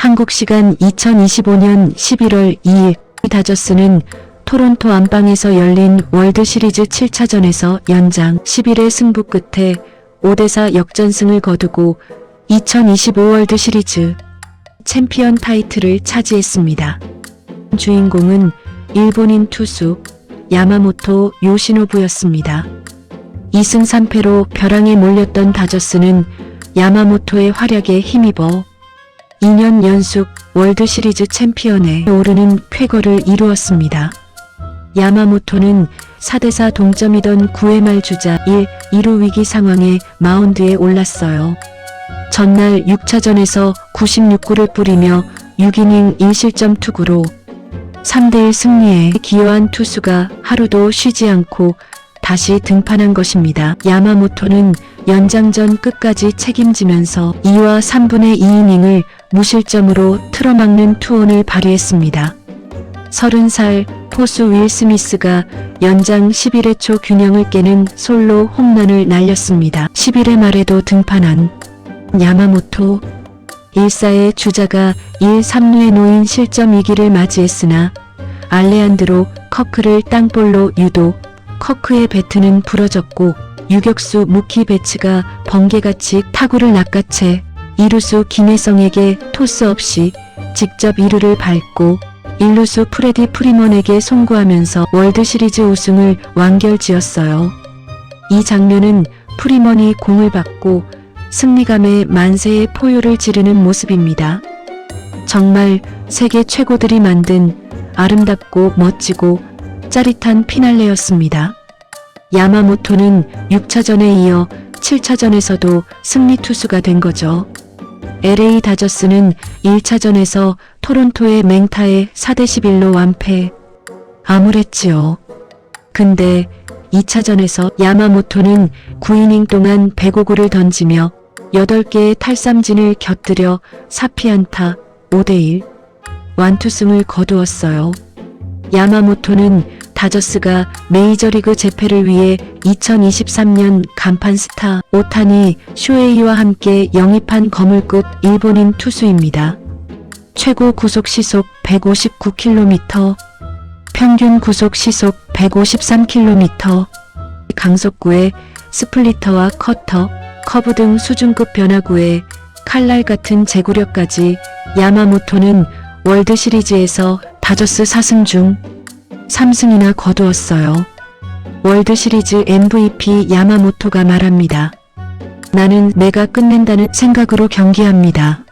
한국 시간 2025년 11월 2일 다저스는 토론토 안방에서 열린 월드 시리즈 7차전에서 연장 11회 승부 끝에 5대4 역전승을 거두고 2025 월드 시리즈 챔피언 타이틀을 차지했습니다. 주인공은 일본인 투수 야마모토 요시노부였습니다. 2승 3패로 벼랑에 몰렸던 다저스는 야마모토의 활약에 힘입어 2년 연속 월드 시리즈 챔피언에 오르는 쾌거를 이루었습니다. 야마모토는 4대4 동점이던 9회 말 주자 1, 2루 위기 상황에 마운드에 올랐어요. 전날 6차전에서 96구를 뿌리며 6이닝 1실점 투구로 3대1 승리에 기여한 투수가 하루도 쉬지 않고 다시 등판한 것입니다. 야마모토는 연장전 끝까지 책임지면서 2와 3분의 2이닝을 무실점으로 틀어막는 투혼을 발휘했습니다. 30살 포수 윌 스미스가 연장 11회 초 균형을 깨는 솔로 홈런을 날렸습니다. 11회 말에도 등판한 야마모토 1사의 주자가 1, 3루에 놓인 실점 위기를 맞이했으나 알레안드로 커크를 땅볼로 유도 커크의 배트는 부러졌고 유격수 무키 베츠가 번개같이 타구를 낚아채 이루수 김혜성에게 토스 없이 직접 2루를 밟고 일루수 프레디 프리먼에게 송구하면서 월드 시리즈 우승을 완결지었어요. 이 장면은 프리먼이 공을 받고 승리감에 만세의 포효를 지르는 모습입니다. 정말 세계 최고들이 만든 아름답고 멋지고 짜릿한 피날레였습니다. 야마모토는 6차전에 이어 7차전에서도 승리 투수가 된 거죠. LA 다저스는 1차전에서 토론토의 맹타에 4대 11로 완패. 암울했지요. 근데 2차전에서 야마모토는 9이닝 동안 105구를 던지며 8개의 탈삼진을 곁들여 4피안타 5대1 완투승을 거두었어요. 야마모토는 다저스가 메이저리그 재패를 위해 2023년 간판 스타 오타니 쇼에이와 함께 영입한 거물급 일본인 투수입니다. 최고 구속 시속 159km, 평균 구속 시속 153km, 강속구에 스플리터와 커터, 커브 등 수준급 변화구에 칼날 같은 제구력까지 야마모토는 월드 시리즈에서 다저스 4승 중 3승이나 거두었어요. 월드 시리즈 MVP 야마모토가 말합니다. 나는 내가 끝낸다는 생각으로 경기합니다.